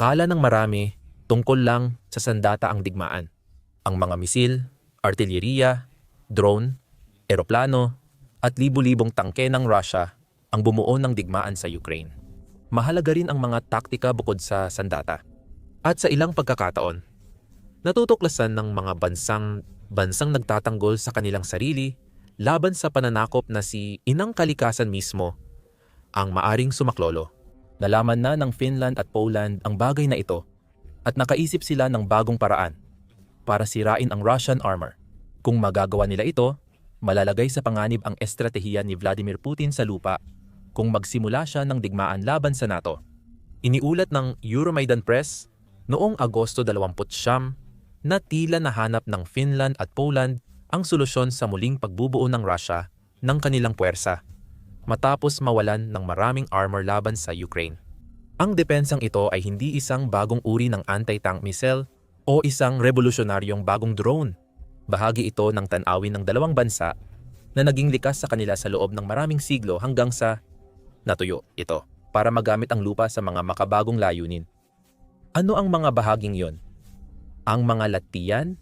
Akala ng marami tungkol lang sa sandata ang digmaan. Ang mga misil, artilleriya, drone, eroplano, at libu-libong tangke ng Russia ang bumuo ng digmaan sa Ukraine. Mahalaga rin ang mga taktika bukod sa sandata. At sa ilang pagkakataon, natutuklasan ng mga bansang bansang nagtatanggol sa kanilang sarili laban sa pananakop na si inang kalikasan mismo ang maaring sumaklolo. Nalaman na ng Finland at Poland ang bagay na ito at nakaisip sila ng bagong paraan para sirain ang Russian armor. Kung magagawa nila ito, malalagay sa panganib ang estratehiya ni Vladimir Putin sa lupa kung magsimula siya ng digmaan laban sa NATO. Iniulat ng Euromaidan Press noong Agosto 29 na tila nahanap ng Finland at Poland ang solusyon sa muling pagbubuo ng Russia ng kanilang puwersa matapos mawalan ng maraming armor laban sa Ukraine. Ang depensang ito ay hindi isang bagong uri ng anti-tank missile o isang revolusyonaryong bagong drone. Bahagi ito ng tanawin ng dalawang bansa na naging likas sa kanila sa loob ng maraming siglo hanggang sa natuyo ito para magamit ang lupa sa mga makabagong layunin. Ano ang mga bahaging yon? Ang mga latiyan,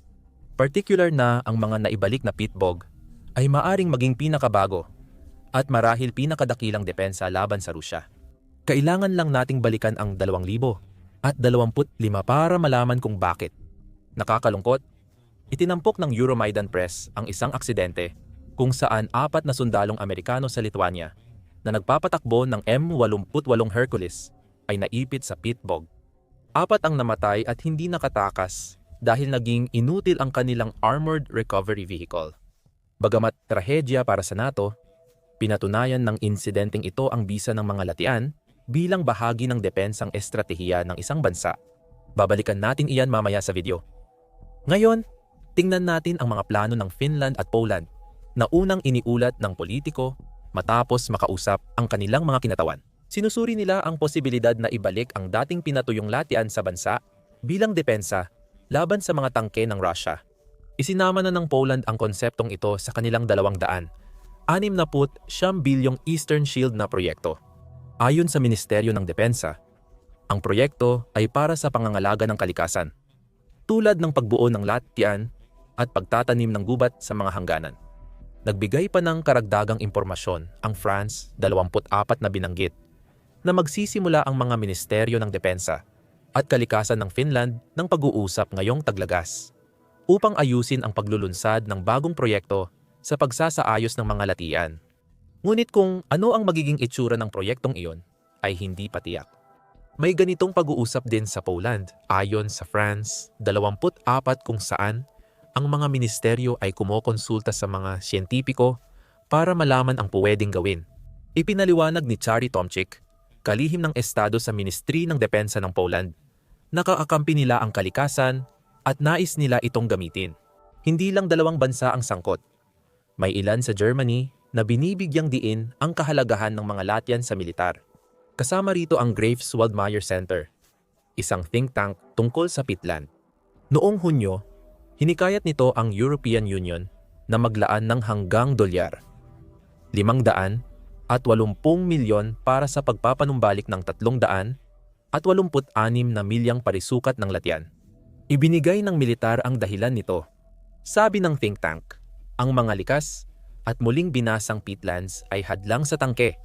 particular na ang mga naibalik na pitbog, ay maaring maging pinakabago at marahil pinakadakilang depensa laban sa Rusya. Kailangan lang nating balikan ang 2,000 at 25 para malaman kung bakit. Nakakalungkot, itinampok ng Euromaidan Press ang isang aksidente kung saan apat na sundalong Amerikano sa Lithuania na nagpapatakbo ng M88 Hercules ay naipit sa pitbog. Apat ang namatay at hindi nakatakas dahil naging inutil ang kanilang armored recovery vehicle. Bagamat trahedya para sa NATO, pinatunayan ng insidenteng ito ang bisa ng mga latian bilang bahagi ng depensang estratehiya ng isang bansa. Babalikan natin iyan mamaya sa video. Ngayon, tingnan natin ang mga plano ng Finland at Poland na unang iniulat ng politiko matapos makausap ang kanilang mga kinatawan. Sinusuri nila ang posibilidad na ibalik ang dating pinatuyong latian sa bansa bilang depensa laban sa mga tangke ng Russia. Isinama na ng Poland ang konseptong ito sa kanilang dalawang daan, 60 bilyong Eastern Shield na proyekto. Ayon sa Ministeryo ng Depensa, ang proyekto ay para sa pangangalaga ng kalikasan, tulad ng pagbuo ng latian at pagtatanim ng gubat sa mga hangganan. Nagbigay pa ng karagdagang impormasyon ang France 24 na binanggit na magsisimula ang mga ministeryo ng depensa at kalikasan ng Finland ng pag-uusap ngayong taglagas upang ayusin ang paglulunsad ng bagong proyekto sa pagsasaayos ng mga latian. Ngunit kung ano ang magiging itsura ng proyektong iyon ay hindi patiyak. May ganitong pag-uusap din sa Poland ayon sa France 24 kung saan ang mga ministeryo ay kumokonsulta sa mga siyentipiko para malaman ang pwedeng gawin. Ipinaliwanag ni Chari Tomczyk, kalihim ng estado sa Ministry ng Depensa ng Poland, nakaakampi nila ang kalikasan at nais nila itong gamitin. Hindi lang dalawang bansa ang sangkot. May ilan sa Germany na binibigyang diin ang kahalagahan ng mga Latvian sa militar. Kasama rito ang Graves Waldmeyer Center, isang think tank tungkol sa Pitland. Noong Hunyo, hinikayat nito ang European Union na maglaan ng hanggang dolyar, 500 at 80 milyon para sa pagpapanumbalik ng 300 at 86 na milyang parisukat ng Latyan. Ibinigay ng militar ang dahilan nito. Sabi ng think tank, ang mga likas at muling binasang peatlands ay hadlang sa tangke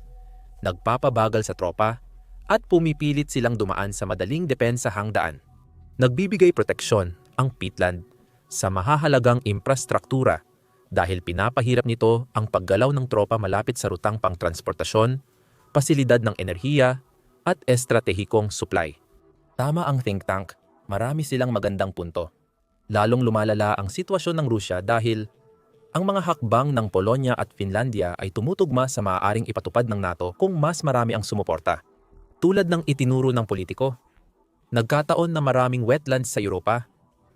nagpapabagal sa tropa, at pumipilit silang dumaan sa madaling depensahang daan. Nagbibigay proteksyon ang peatland sa mahahalagang infrastruktura dahil pinapahirap nito ang paggalaw ng tropa malapit sa rutang pangtransportasyon, pasilidad ng enerhiya, at estratehikong supply. Tama ang think tank, marami silang magandang punto. Lalong lumalala ang sitwasyon ng Rusya dahil ang mga hakbang ng Polonya at Finlandia ay tumutugma sa maaaring ipatupad ng NATO kung mas marami ang sumuporta. Tulad ng itinuro ng politiko, nagkataon na maraming wetlands sa Europa,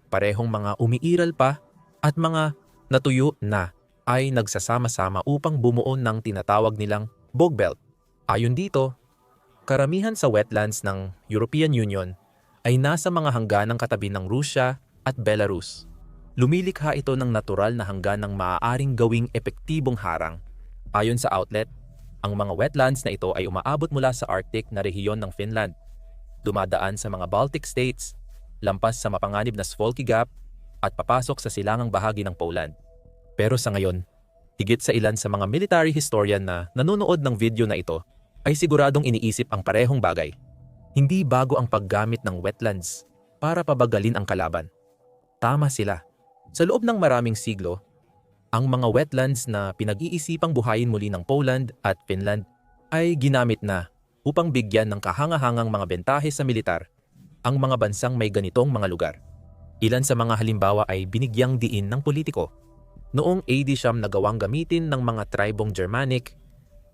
parehong mga umiiral pa at mga natuyo na ay nagsasama-sama upang bumuo ng tinatawag nilang bog belt. Ayon dito, karamihan sa wetlands ng European Union ay nasa mga hangganang katabi ng Rusya at Belarus. Lumilikha ito ng natural na hangganang maaaring gawing epektibong harang. Ayon sa outlet, ang mga wetlands na ito ay umaabot mula sa Arctic na rehiyon ng Finland. dumadaan sa mga Baltic states, lampas sa mapanganib na Svolky Gap, at papasok sa silangang bahagi ng Poland. Pero sa ngayon, higit sa ilan sa mga military historian na nanonood ng video na ito, ay siguradong iniisip ang parehong bagay. Hindi bago ang paggamit ng wetlands para pabagalin ang kalaban. Tama sila. Sa loob ng maraming siglo, ang mga wetlands na pinag-iisipang buhayin muli ng Poland at Finland ay ginamit na upang bigyan ng kahangahangang mga bentahe sa militar ang mga bansang may ganitong mga lugar. Ilan sa mga halimbawa ay binigyang diin ng politiko. Noong AD siyam nagawang gamitin ng mga tribong Germanic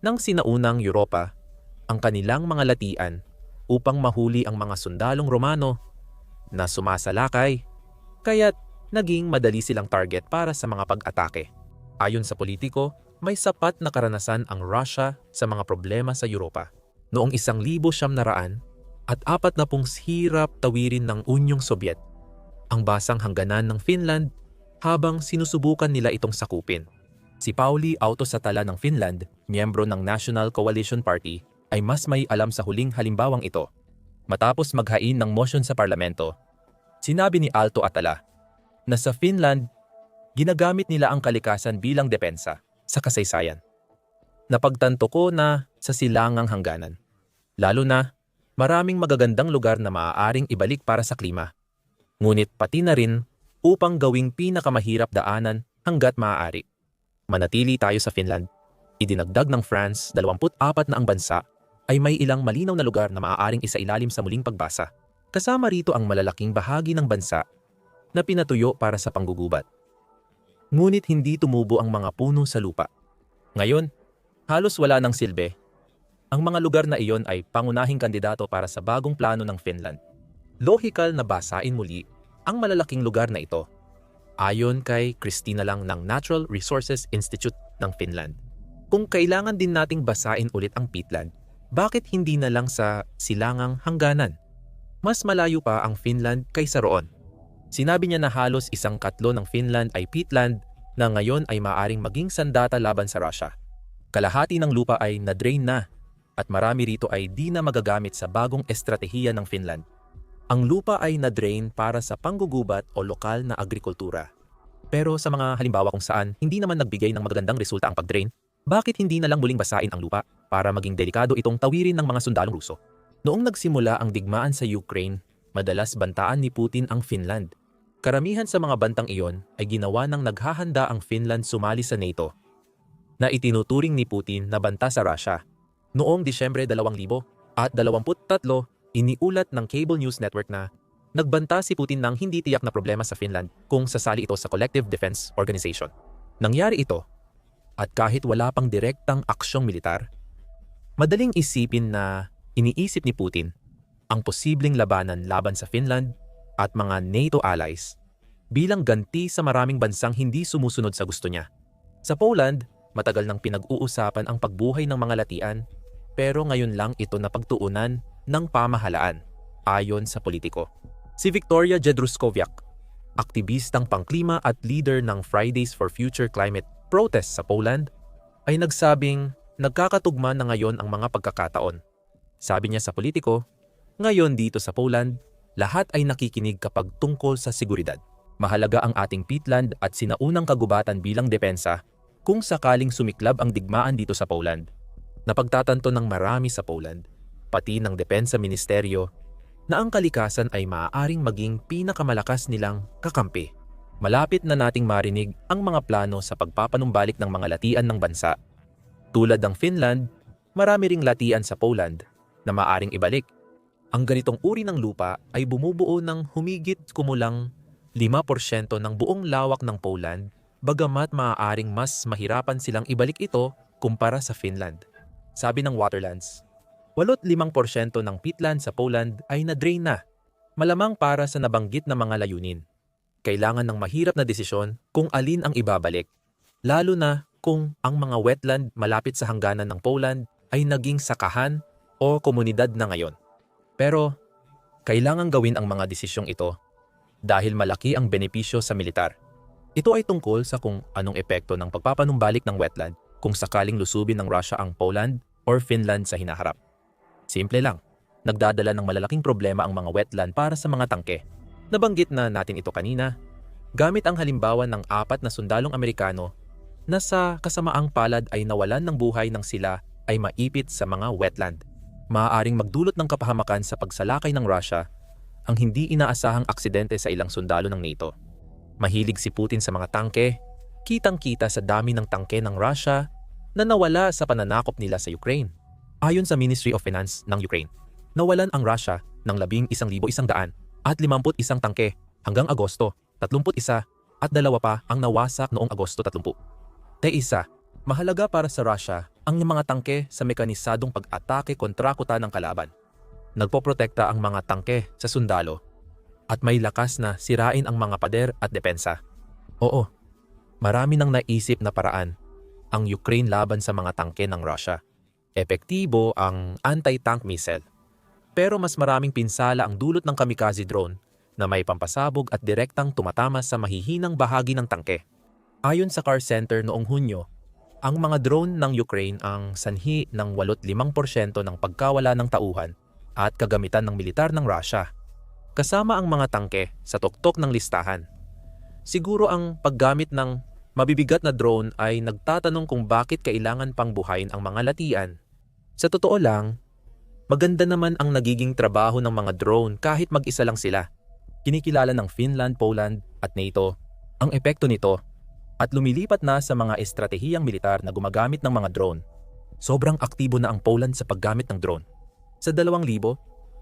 ng sinaunang Europa ang kanilang mga latian upang mahuli ang mga sundalong Romano na sumasalakay kaya't naging madali silang target para sa mga pag-atake. Ayon sa politiko, may sapat na karanasan ang Russia sa mga problema sa Europa. Noong isang libo siyam naraan at apat na pong hirap tawirin ng Unyong Sobyet, ang basang hangganan ng Finland habang sinusubukan nila itong sakupin. Si Pauli Autosatala ng Finland, miyembro ng National Coalition Party, ay mas may alam sa huling halimbawang ito. Matapos maghain ng motion sa parlamento, sinabi ni Alto Atala na sa Finland, ginagamit nila ang kalikasan bilang depensa sa kasaysayan. Napagtanto ko na sa silangang hangganan. Lalo na, maraming magagandang lugar na maaaring ibalik para sa klima. Ngunit pati na rin upang gawing pinakamahirap daanan hanggat maaari. Manatili tayo sa Finland. Idinagdag ng France 24 na ang bansa ay may ilang malinaw na lugar na maaaring isailalim sa muling pagbasa. Kasama rito ang malalaking bahagi ng bansa na pinatuyo para sa panggugubat. Ngunit hindi tumubo ang mga puno sa lupa. Ngayon, halos wala ng silbi. Ang mga lugar na iyon ay pangunahing kandidato para sa bagong plano ng Finland. Lohikal na basain muli ang malalaking lugar na ito. Ayon kay Christina lang ng Natural Resources Institute ng Finland. Kung kailangan din nating basain ulit ang peatland, bakit hindi na lang sa silangang hangganan? Mas malayo pa ang Finland kaysa roon. Sinabi niya na halos isang katlo ng Finland ay peatland na ngayon ay maaring maging sandata laban sa Russia. Kalahati ng lupa ay na-drain na at marami rito ay di na magagamit sa bagong estratehiya ng Finland. Ang lupa ay na-drain para sa panggugubat o lokal na agrikultura. Pero sa mga halimbawa kung saan hindi naman nagbigay ng magagandang resulta ang pag-drain, bakit hindi na lang muling basain ang lupa para maging delikado itong tawirin ng mga sundalong Ruso? Noong nagsimula ang digmaan sa Ukraine, madalas bantaan ni Putin ang Finland Karamihan sa mga bantang iyon ay ginawa ng naghahanda ang Finland sumali sa NATO na itinuturing ni Putin na banta sa Russia. Noong Disyembre 2000 at 23, iniulat ng Cable News Network na nagbanta si Putin ng hindi tiyak na problema sa Finland kung sasali ito sa Collective Defense Organization. Nangyari ito at kahit wala pang direktang aksyong militar, madaling isipin na iniisip ni Putin ang posibleng labanan laban sa Finland at mga NATO allies bilang ganti sa maraming bansang hindi sumusunod sa gusto niya. Sa Poland, matagal nang pinag-uusapan ang pagbuhay ng mga latian pero ngayon lang ito napagtuunan ng pamahalaan ayon sa politiko. Si Victoria Jedruskowiak, aktivistang pangklima at leader ng Fridays for Future Climate protest sa Poland, ay nagsabing nagkakatugma na ngayon ang mga pagkakataon. Sabi niya sa politiko, ngayon dito sa Poland, lahat ay nakikinig kapag tungkol sa seguridad. Mahalaga ang ating peatland at sinaunang kagubatan bilang depensa kung sakaling sumiklab ang digmaan dito sa Poland. Napagtatanto ng marami sa Poland, pati ng Depensa Ministeryo, na ang kalikasan ay maaaring maging pinakamalakas nilang kakampi. Malapit na nating marinig ang mga plano sa pagpapanumbalik ng mga latian ng bansa. Tulad ng Finland, marami ring latian sa Poland na maaring ibalik ang ganitong uri ng lupa ay bumubuo ng humigit kumulang 5% ng buong lawak ng Poland bagamat maaaring mas mahirapan silang ibalik ito kumpara sa Finland. Sabi ng Waterlands, 85% ng peatland sa Poland ay na-drain na, malamang para sa nabanggit na mga layunin. Kailangan ng mahirap na desisyon kung alin ang ibabalik, lalo na kung ang mga wetland malapit sa hangganan ng Poland ay naging sakahan o komunidad na ngayon. Pero kailangan gawin ang mga desisyong ito dahil malaki ang benepisyo sa militar. Ito ay tungkol sa kung anong epekto ng pagpapanumbalik ng wetland kung sakaling lusubin ng Russia ang Poland or Finland sa hinaharap. Simple lang. nagdadala ng malalaking problema ang mga wetland para sa mga tangke. Nabanggit na natin ito kanina, gamit ang halimbawa ng apat na sundalong Amerikano na sa kasamaang palad ay nawalan ng buhay ng sila ay maipit sa mga wetland. Maaaring magdulot ng kapahamakan sa pagsalakay ng Russia ang hindi inaasahang aksidente sa ilang sundalo ng NATO. Mahilig si Putin sa mga tangke, kitang-kita sa dami ng tangke ng Russia na nawala sa pananakop nila sa Ukraine. Ayon sa Ministry of Finance ng Ukraine, nawalan ang Russia ng 11,100 at 51 tangke hanggang Agosto 31 at dalawa pa ang nawasak noong Agosto 30. Teisa, mahalaga para sa Russia ang mga tangke sa mekanisadong pag-atake kontra kuta ng kalaban. Nagpoprotekta ang mga tangke sa sundalo at may lakas na sirain ang mga pader at depensa. Oo, marami nang naisip na paraan ang Ukraine laban sa mga tangke ng Russia. Epektibo ang anti-tank missile. Pero mas maraming pinsala ang dulot ng kamikaze drone na may pampasabog at direktang tumatama sa mahihinang bahagi ng tangke. Ayon sa Car Center noong Hunyo, ang mga drone ng Ukraine ang sanhi ng 85% ng pagkawala ng tauhan at kagamitan ng militar ng Russia, kasama ang mga tangke sa tuktok ng listahan. Siguro ang paggamit ng mabibigat na drone ay nagtatanong kung bakit kailangan pang buhayin ang mga latian. Sa totoo lang, maganda naman ang nagiging trabaho ng mga drone kahit mag-isa lang sila. Kinikilala ng Finland, Poland at NATO ang epekto nito at lumilipat na sa mga estratehiyang militar na gumagamit ng mga drone. Sobrang aktibo na ang Poland sa paggamit ng drone. Sa 2,000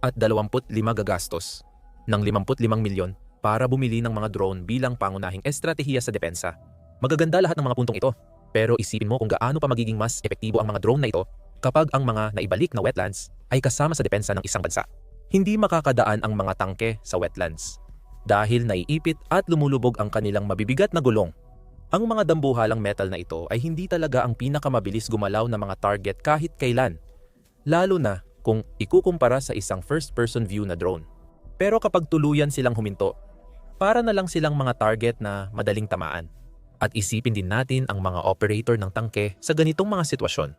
at 25 gagastos ng 55 milyon para bumili ng mga drone bilang pangunahing estratehiya sa depensa. Magaganda lahat ng mga puntong ito, pero isipin mo kung gaano pa magiging mas epektibo ang mga drone na ito kapag ang mga naibalik na wetlands ay kasama sa depensa ng isang bansa. Hindi makakadaan ang mga tangke sa wetlands dahil naiipit at lumulubog ang kanilang mabibigat na gulong. Ang mga dambuhalang metal na ito ay hindi talaga ang pinakamabilis gumalaw na mga target kahit kailan, lalo na kung ikukumpara sa isang first-person view na drone. Pero kapag tuluyan silang huminto, para na lang silang mga target na madaling tamaan. At isipin din natin ang mga operator ng tangke sa ganitong mga sitwasyon.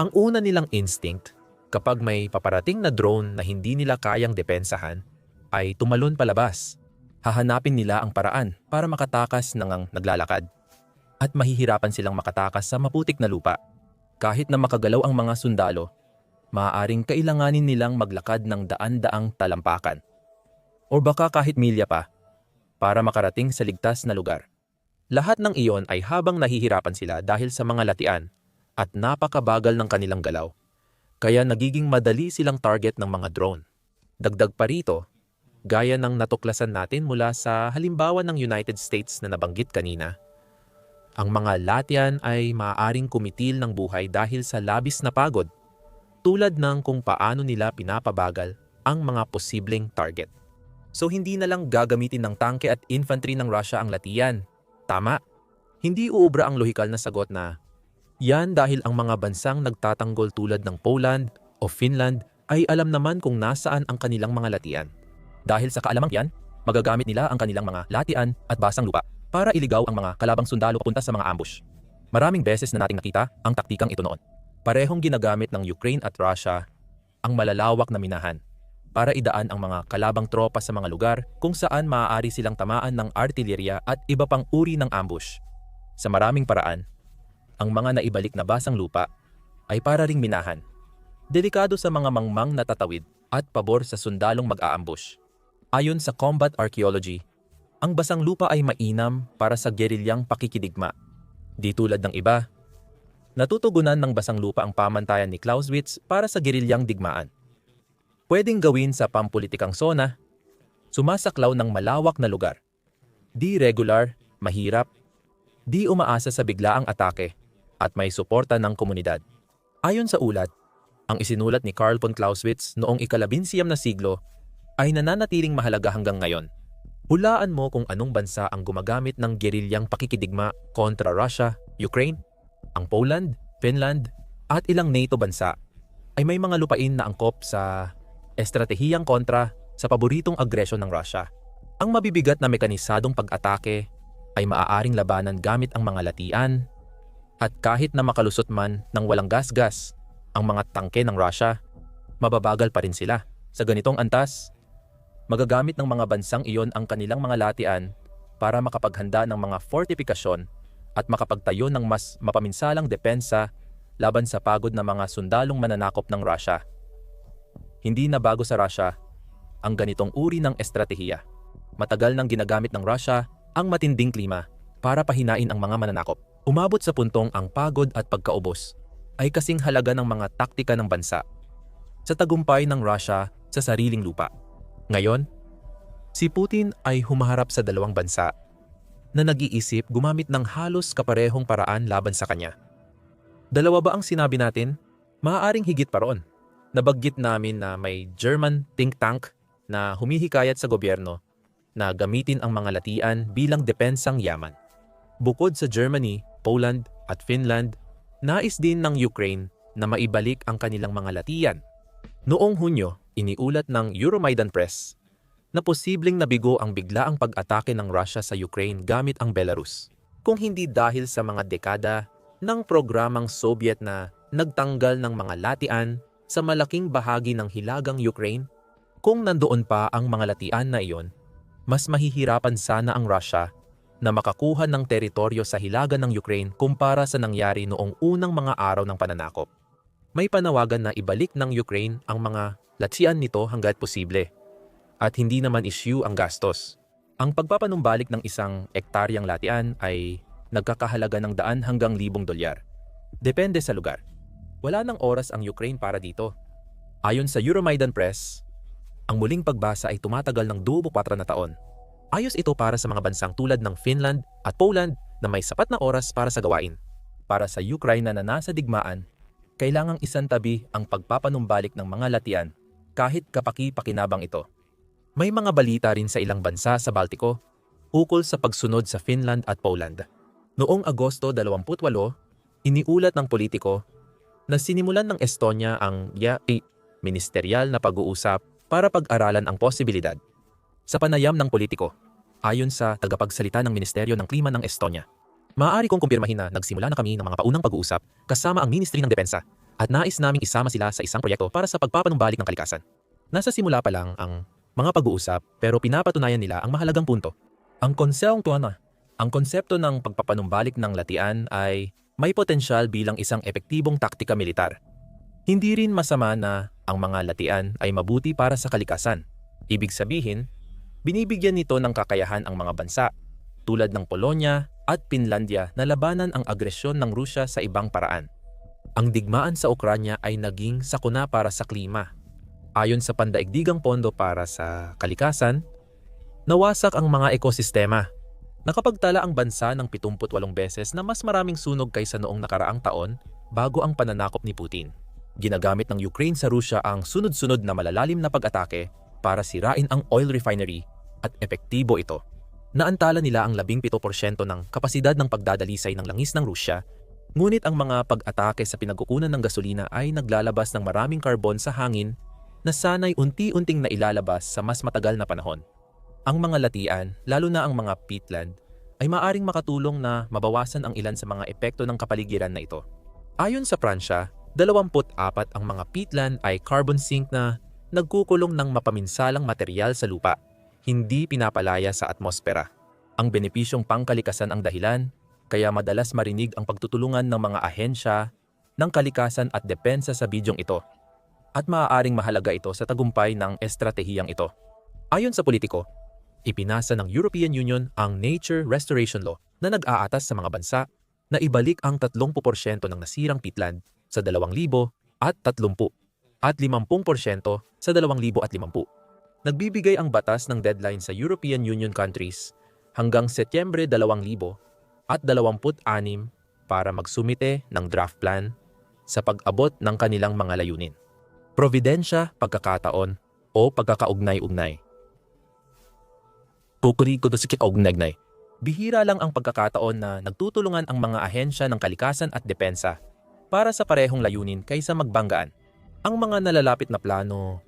Ang una nilang instinct kapag may paparating na drone na hindi nila kayang depensahan ay tumalon palabas. Hahanapin nila ang paraan para makatakas ng ang naglalakad. At mahihirapan silang makatakas sa maputik na lupa. Kahit na makagalaw ang mga sundalo, maaaring kailanganin nilang maglakad ng daan-daang talampakan. O baka kahit milya pa, para makarating sa ligtas na lugar. Lahat ng iyon ay habang nahihirapan sila dahil sa mga latian at napakabagal ng kanilang galaw. Kaya nagiging madali silang target ng mga drone. Dagdag pa rito, gaya ng natuklasan natin mula sa halimbawa ng United States na nabanggit kanina, ang mga latian ay maaaring kumitil ng buhay dahil sa labis na pagod, tulad ng kung paano nila pinapabagal ang mga posibleng target. So hindi na lang gagamitin ng tangke at infantry ng Russia ang latiyan. Tama. Hindi uubra ang lohikal na sagot na yan dahil ang mga bansang nagtatanggol tulad ng Poland o Finland ay alam naman kung nasaan ang kanilang mga latian. Dahil sa kaalamang yan, magagamit nila ang kanilang mga latian at basang lupa para iligaw ang mga kalabang sundalo papunta sa mga ambush. Maraming beses na nating nakita ang taktikang ito noon. Parehong ginagamit ng Ukraine at Russia ang malalawak na minahan para idaan ang mga kalabang tropa sa mga lugar kung saan maaari silang tamaan ng artillerya at iba pang uri ng ambush. Sa maraming paraan, ang mga naibalik na basang lupa ay para ring minahan. Delikado sa mga mangmang na tatawid at pabor sa sundalong mag-aambush. Ayon sa combat archaeology, ang basang lupa ay mainam para sa gerilyang pakikidigma. Di tulad ng iba, natutugunan ng basang lupa ang pamantayan ni Clausewitz para sa gerilyang digmaan. Pwedeng gawin sa pampulitikang zona, sumasaklaw ng malawak na lugar. Di regular, mahirap, di umaasa sa biglaang atake, at may suporta ng komunidad. Ayon sa ulat, ang isinulat ni Carl von Clausewitz noong ikalabinsiyam na siglo ay nananatiling mahalaga hanggang ngayon. Hulaan mo kung anong bansa ang gumagamit ng gerilyang pakikidigma kontra Russia, Ukraine, ang Poland, Finland, at ilang NATO bansa ay may mga lupain na angkop sa estratehiyang kontra sa paboritong agresyon ng Russia. Ang mabibigat na mekanisadong pag-atake ay maaaring labanan gamit ang mga latian at kahit na makalusot man ng walang gas-gas ang mga tangke ng Russia, mababagal pa rin sila. Sa ganitong antas, magagamit ng mga bansang iyon ang kanilang mga latian para makapaghanda ng mga fortifikasyon at makapagtayo ng mas mapaminsalang depensa laban sa pagod na mga sundalong mananakop ng Russia. Hindi na bago sa Russia ang ganitong uri ng estratehiya. Matagal nang ginagamit ng Russia ang matinding klima para pahinain ang mga mananakop. Umabot sa puntong ang pagod at pagkaubos ay kasing halaga ng mga taktika ng bansa sa tagumpay ng Russia sa sariling lupa. Ngayon, si Putin ay humaharap sa dalawang bansa na nag-iisip gumamit ng halos kaparehong paraan laban sa kanya. Dalawa ba ang sinabi natin? Maaaring higit pa roon. Nabaggit namin na may German think tank na humihikayat sa gobyerno na gamitin ang mga latian bilang depensang yaman. Bukod sa Germany, Poland at Finland, nais din ng Ukraine na maibalik ang kanilang mga latian. Noong Hunyo, iniulat ng Euromaidan Press na posibleng nabigo ang biglaang pag-atake ng Russia sa Ukraine gamit ang Belarus. Kung hindi dahil sa mga dekada ng programang Soviet na nagtanggal ng mga latian sa malaking bahagi ng hilagang Ukraine, kung nandoon pa ang mga latian na iyon, mas mahihirapan sana ang Russia na makakuha ng teritoryo sa hilaga ng Ukraine kumpara sa nangyari noong unang mga araw ng pananakop. May panawagan na ibalik ng Ukraine ang mga latsian nito hanggat posible at hindi naman issue ang gastos. Ang pagpapanumbalik ng isang ektaryang latian ay nagkakahalaga ng daan hanggang libong dolyar. Depende sa lugar. Wala ng oras ang Ukraine para dito. Ayon sa Euromaidan Press, ang muling pagbasa ay tumatagal ng 24 na taon Ayos ito para sa mga bansang tulad ng Finland at Poland na may sapat na oras para sa gawain. Para sa Ukraine na nasa digmaan, kailangang isantabi ang pagpapanumbalik ng mga latian kahit kapaki-pakinabang ito. May mga balita rin sa ilang bansa sa Baltiko ukol sa pagsunod sa Finland at Poland. Noong Agosto 28, iniulat ng politiko na sinimulan ng Estonia ang YAI, ministerial na pag-uusap para pag-aralan ang posibilidad sa panayam ng politiko, ayon sa tagapagsalita ng Ministeryo ng Klima ng Estonia. Maaari kong kumpirmahin na nagsimula na kami ng mga paunang pag-uusap kasama ang Ministry ng Depensa at nais naming isama sila sa isang proyekto para sa pagpapanumbalik ng kalikasan. Nasa simula pa lang ang mga pag-uusap pero pinapatunayan nila ang mahalagang punto. Ang konsepto tuwana, ang konsepto ng pagpapanumbalik ng latian ay may potensyal bilang isang epektibong taktika militar. Hindi rin masama na ang mga latian ay mabuti para sa kalikasan. Ibig sabihin, Binibigyan nito ng kakayahan ang mga bansa tulad ng Polonya at Finlandia na labanan ang agresyon ng Rusya sa ibang paraan. Ang digmaan sa Ukranya ay naging sakuna para sa klima. Ayon sa pandaigdigang pondo para sa kalikasan, nawasak ang mga ekosistema. Nakapagtala ang bansa ng 78 beses na mas maraming sunog kaysa noong nakaraang taon bago ang pananakop ni Putin. Ginagamit ng Ukraine sa Rusya ang sunod-sunod na malalalim na pag-atake para sirain ang oil refinery at epektibo ito. Naantala nila ang 17% ng kapasidad ng pagdadalisay ng langis ng Rusya, ngunit ang mga pag-atake sa pinagkukunan ng gasolina ay naglalabas ng maraming karbon sa hangin na sanay unti-unting nailalabas sa mas matagal na panahon. Ang mga latian, lalo na ang mga peatland, ay maaring makatulong na mabawasan ang ilan sa mga epekto ng kapaligiran na ito. Ayon sa Pransya, 24 ang mga peatland ay carbon sink na nagkukulong ng mapaminsalang material sa lupa, hindi pinapalaya sa atmosfera. Ang benepisyong pangkalikasan ang dahilan, kaya madalas marinig ang pagtutulungan ng mga ahensya ng kalikasan at depensa sa bidyong ito. At maaaring mahalaga ito sa tagumpay ng estratehiyang ito. Ayon sa politiko, ipinasa ng European Union ang Nature Restoration Law na nag-aatas sa mga bansa na ibalik ang 30% ng nasirang peatland sa 2,000 at 30 at 50% sa 2050. Nagbibigay ang batas ng deadline sa European Union countries hanggang Setyembre 2000 at 26 para magsumite ng draft plan sa pag-abot ng kanilang mga layunin. Providensya, pagkakataon o pagkakaugnay-ugnay. Kukuri ko sa kaugnay Bihira lang ang pagkakataon na nagtutulungan ang mga ahensya ng kalikasan at depensa para sa parehong layunin kaysa magbanggaan. Ang mga nalalapit na plano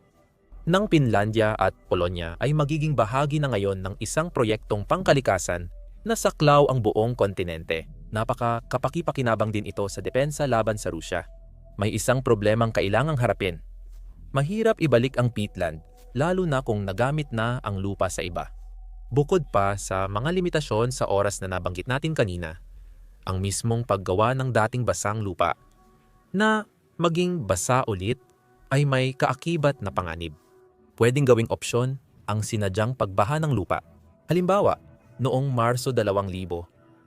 ng Finlandia at Polonya ay magiging bahagi na ngayon ng isang proyektong pangkalikasan na saklaw ang buong kontinente. Napaka kapaki-pakinabang din ito sa depensa laban sa Rusya. May isang problemang kailangang harapin. Mahirap ibalik ang peatland, lalo na kung nagamit na ang lupa sa iba. Bukod pa sa mga limitasyon sa oras na nabanggit natin kanina, ang mismong paggawa ng dating basang lupa na maging basa ulit ay may kaakibat na panganib. Pwedeng gawing opsyon ang sinadyang pagbaha ng lupa. Halimbawa, noong Marso 2000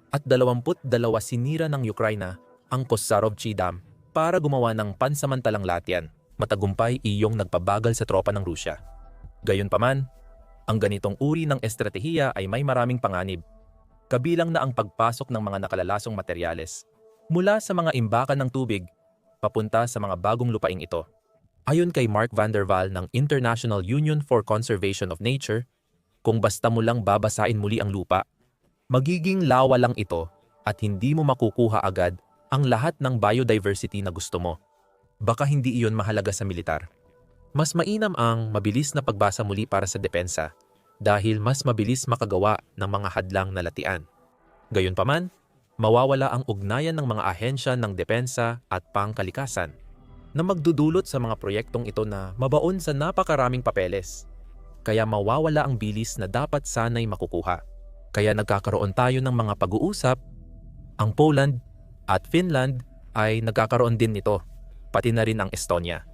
at 22 sinira ng Ukraina ang Kosarovchi Dam para gumawa ng pansamantalang latyan. Matagumpay iyong nagpabagal sa tropa ng Rusya. Gayunpaman, ang ganitong uri ng estratehiya ay may maraming panganib. Kabilang na ang pagpasok ng mga nakalalasong materyales mula sa mga imbakan ng tubig papunta sa mga bagong lupaing ito. Ayon kay Mark van ng International Union for Conservation of Nature, kung basta mo lang babasain muli ang lupa, magiging lawa lang ito at hindi mo makukuha agad ang lahat ng biodiversity na gusto mo. Baka hindi iyon mahalaga sa militar. Mas mainam ang mabilis na pagbasa muli para sa depensa dahil mas mabilis makagawa ng mga hadlang na latian. Gayunpaman, mawawala ang ugnayan ng mga ahensya ng depensa at pangkalikasan na magdudulot sa mga proyektong ito na mabaon sa napakaraming papeles. Kaya mawawala ang bilis na dapat sanay makukuha. Kaya nagkakaroon tayo ng mga pag-uusap. Ang Poland at Finland ay nagkakaroon din nito, pati na rin ang Estonia.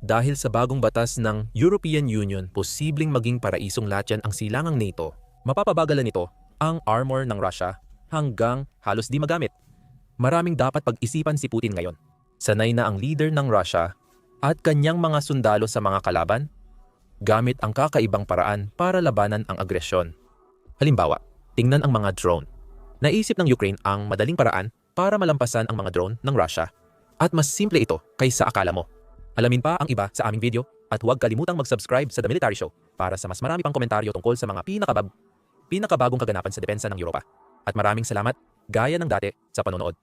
Dahil sa bagong batas ng European Union, posibleng maging paraisong latyan ang silangang NATO, mapapabagalan nito ang armor ng Russia hanggang halos di magamit. Maraming dapat pag-isipan si Putin ngayon. Sanay na ang leader ng Russia at kanyang mga sundalo sa mga kalaban, gamit ang kakaibang paraan para labanan ang agresyon. Halimbawa, tingnan ang mga drone. Naisip ng Ukraine ang madaling paraan para malampasan ang mga drone ng Russia. At mas simple ito kaysa akala mo. Alamin pa ang iba sa aming video at huwag kalimutang mag-subscribe sa The Military Show para sa mas marami pang komentaryo tungkol sa mga pinakabab pinakabagong kaganapan sa depensa ng Europa. At maraming salamat, gaya ng dati, sa panonood.